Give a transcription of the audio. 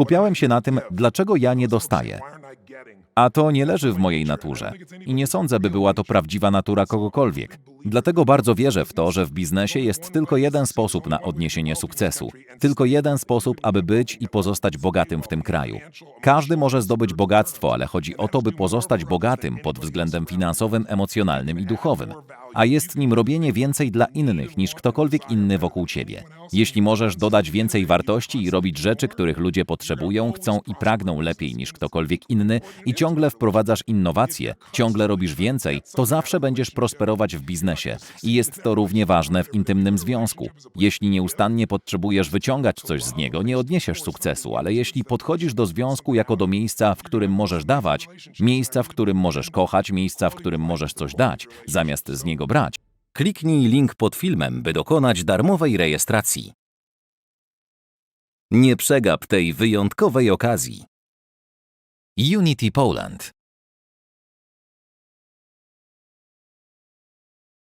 Skupiałem się na tym, dlaczego ja nie dostaję. A to nie leży w mojej naturze. I nie sądzę, by była to prawdziwa natura kogokolwiek. Dlatego bardzo wierzę w to, że w biznesie jest tylko jeden sposób na odniesienie sukcesu. Tylko jeden sposób, aby być i pozostać bogatym w tym kraju. Każdy może zdobyć bogactwo, ale chodzi o to, by pozostać bogatym pod względem finansowym, emocjonalnym i duchowym. A jest nim robienie więcej dla innych niż ktokolwiek inny wokół ciebie. Jeśli możesz dodać więcej wartości i robić rzeczy, których ludzie potrzebują, chcą i pragną lepiej niż ktokolwiek inny i ciągle wprowadzasz innowacje, ciągle robisz więcej, to zawsze będziesz prosperować w biznesie i jest to równie ważne w intymnym związku. Jeśli nieustannie potrzebujesz wyciągać coś z niego, nie odniesiesz sukcesu, ale jeśli podchodzisz do związku jako do miejsca, w którym możesz dawać, miejsca, w którym możesz kochać, miejsca, w którym możesz coś dać, zamiast z niego brać, Kliknij link pod filmem, by dokonać darmowej rejestracji. Nie przegap tej wyjątkowej okazji. Unity Poland